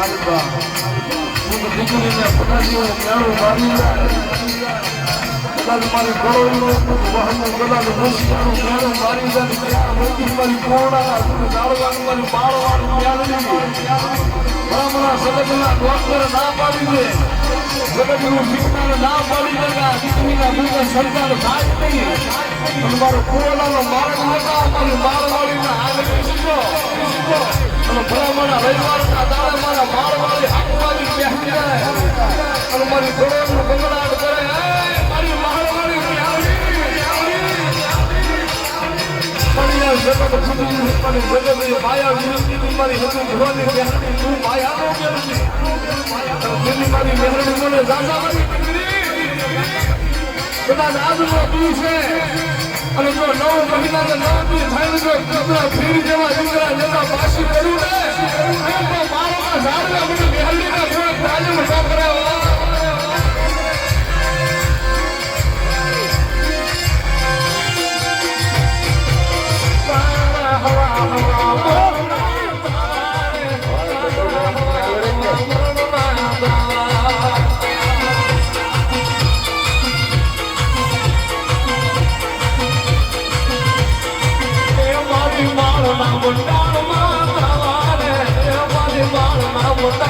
બા હું દીકરીને ફટાકીઓ મેળો મારી કદાચ મારી ગળોનું વહનું કદાચ મુસ્કાનું મેળો મારી જાય ત્યાં મોટી મારી કોણા દાળવાનું ના પાડી દે સદગનું શિક્ષણ ના પાડી દે દીકરીના દુઃખે સરકાર નહીં. અને મારો કોરોનાનો માર્ગ નતા મારી મારવાડીના આગળ શીખો શીખો અને ભલામણા રવિવારના દાડે મારા મારવાડી હાથવાળી બેસી જાય અને મારી ગળોનું ગંગડાટ કરે "એ, મારી મારવાડી ન્યાવડી, ન્યાવડી." મારી જગત ખુદી, મારી જગત માયા વિનંતી, મારી હજુ ભવાની બેહણી, તું માયાનો બેહણી. દિલ્હી મારી બેહણી મને દાદા મારી. કદાચ આજનો દિવસે અને I don't know, no, but he doesn't love me. Time is up, 뭐 원망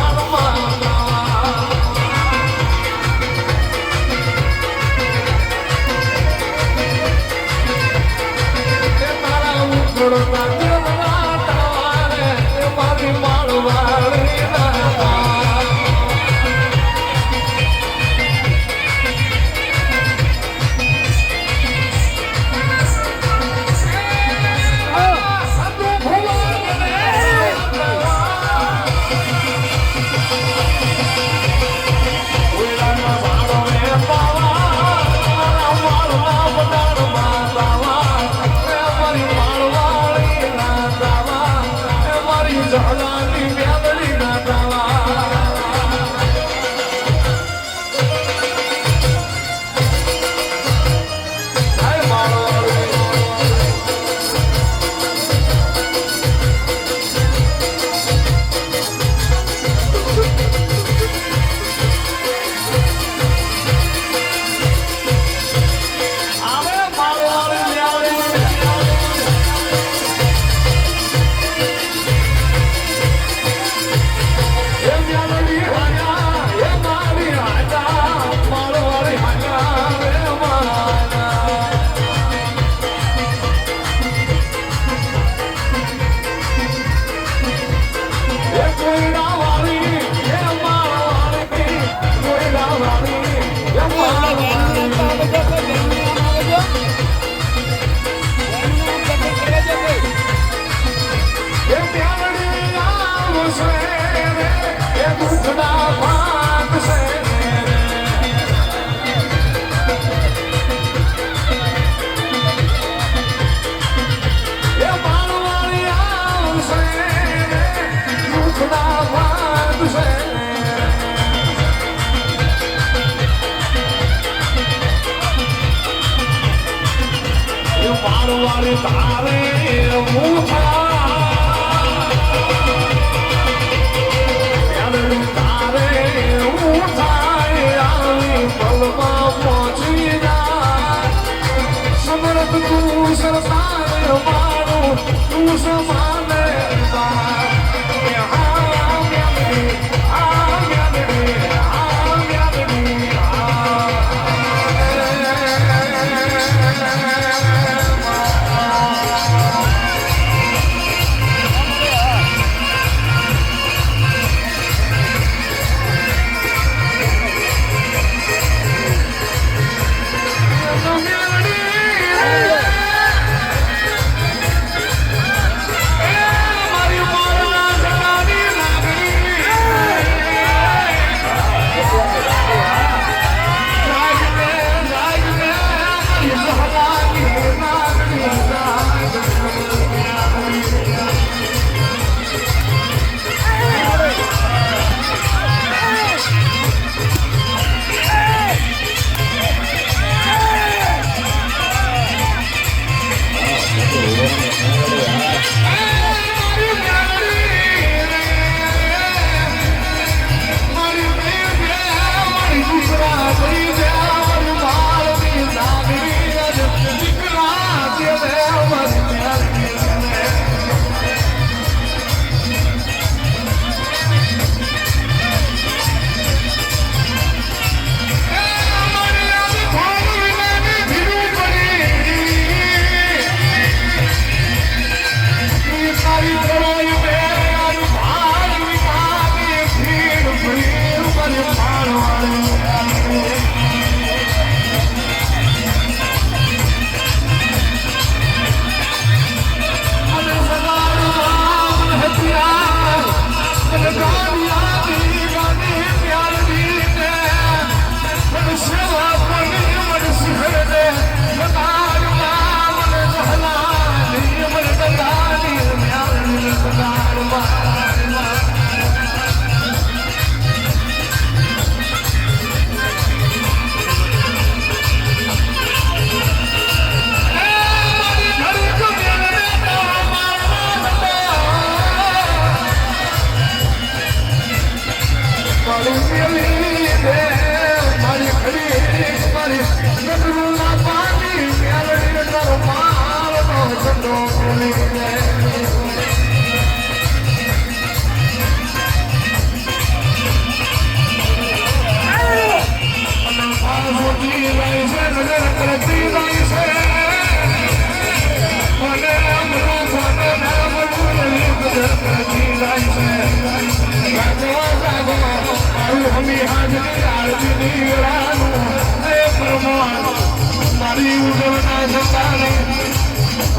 મારી ઉજવના જતાને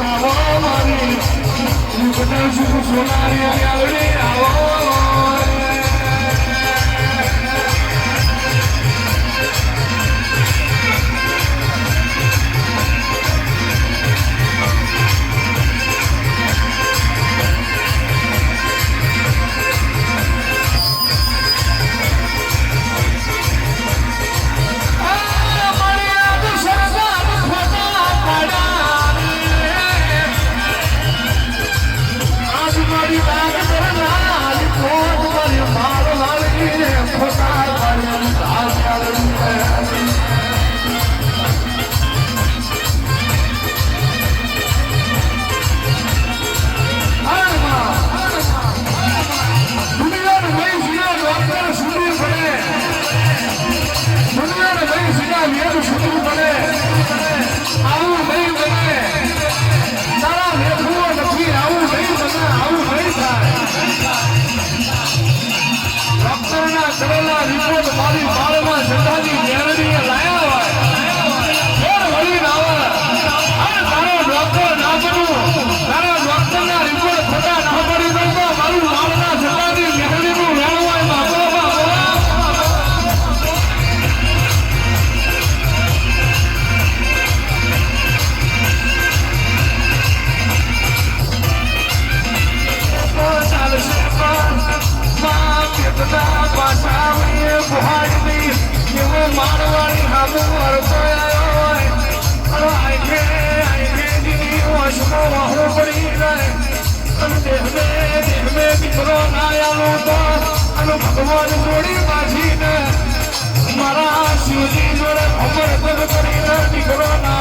આવો મારી સુખ સોનારી આવડી આવો ભગવતી જોડે અમર ભગવતી દીકરો ના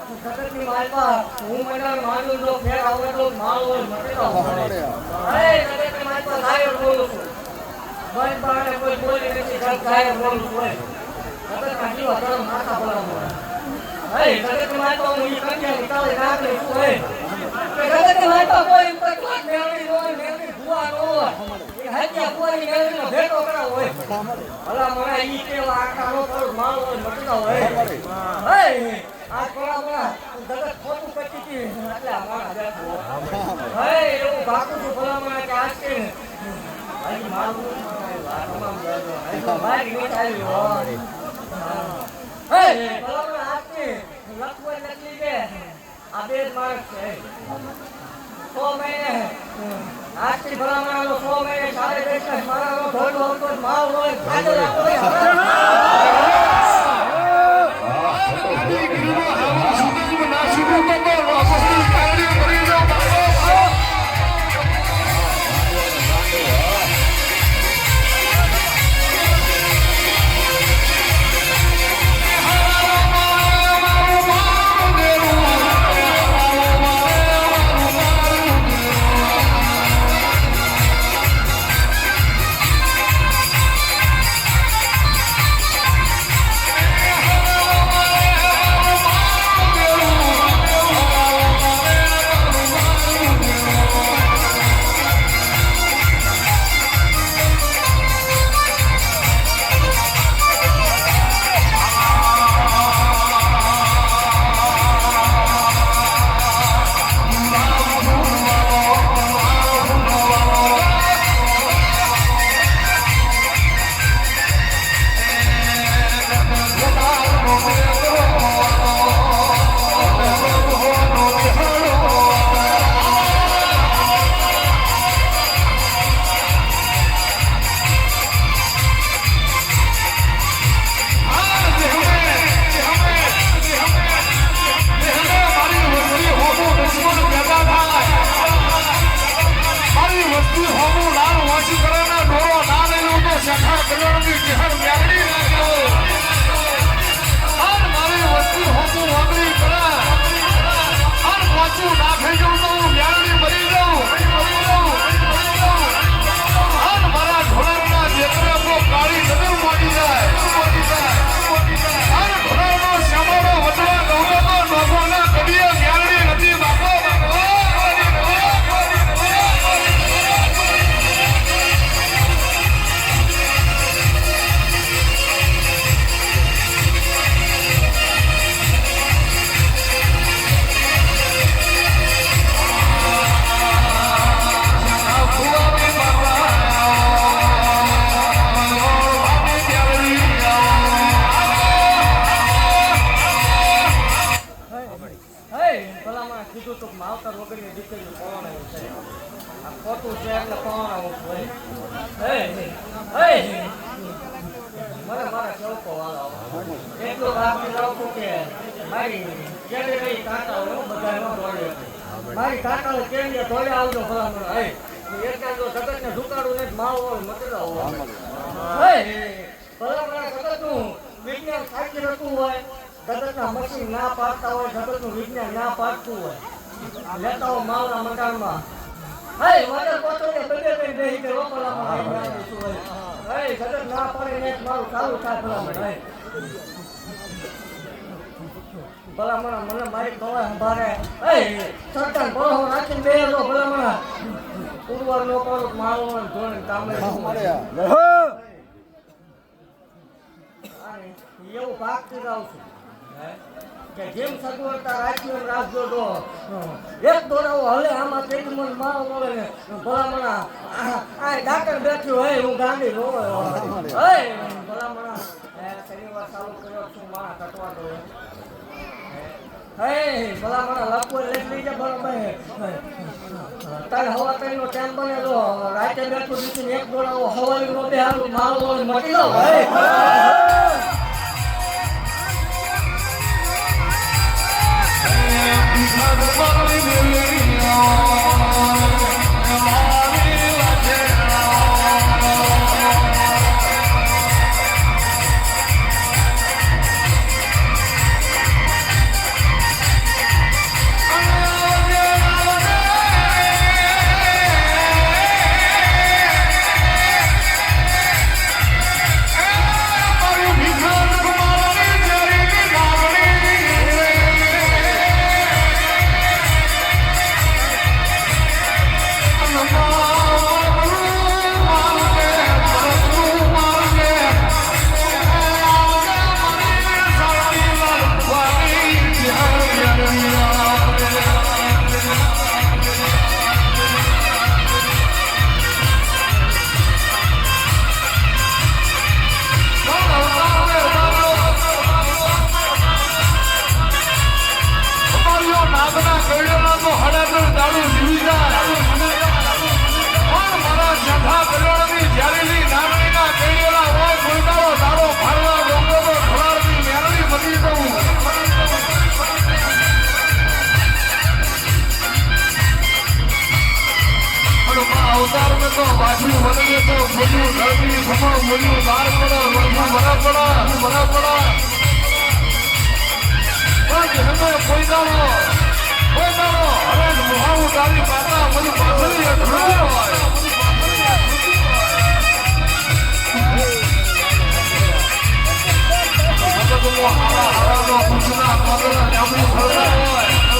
જગતની માલપા હું મને માનું જો ફેર આવડતો માળો. મટતો ઈ કંજે નિકાલે નો મેળવી ભુવા હોય. ભલા મને હોય આ થોડા ખોટું કરતી હતી એટલે એવું ભાગું છું. ભલામણ કે આજ કે આજથી ભલામણ સો મહિને સાડે મારા ધોલ હોય માલ હોય મારા રહું છું કે ન કાંટા આવજો ભલામણ હે ને વિજ્ઞાન સાચી રહેતું હોય જગતના મશીન ના પાડતા હોય જગતનું વિજ્ઞાન ના પાડતું હોય લેતા હોય માવના મકાનમાં હે વાદર પોતો ને બદે કઈ કે રોપલામાં આવી છું હે. હે ના પડે ને મારું ચાલુ થાય ભલામણ ભલામણ મને મારી કવાય સંભાળે. હે સરકાર બળો રાખીને બે લો ભલામણ પુરવાર નો કરો મારો ધોરણ કામે એવું ભાગતી રહું છું. કે જેમ સગવડતા રાખી એમ રાખજો તો. એક દોરાવો હલે આમાં કઈ મન મારો મળે ને. ભલામણા, આ ડાકર બેઠ્યું હે હું ગાંધી રો હે, ભલામણા શનિવાર ચાલુ કર્યો છું મારા કટવા દો. હે, ભલામણા લખવો લઈ લઈ જા બરાબર તારે હવા કઈ નો ટાઈમ બનેલો રાતે બેઠું દીધી એક દોરાવો હવાલી નો હાલું મારો મટી લો હે. I'm a fucking million. પાછું વળીએ તો બોલ્યું ગળપી સમો બોલ્યું બાર પડા વળવું મરા પડા મરા પડા કોઈ કોઈ દાડો કોઈ દાડો. અરે મોહાવું તારી પાતા બધું પાછળ અટકું હોય. હારા હારા નો પૂછના પગલા જામું ખરા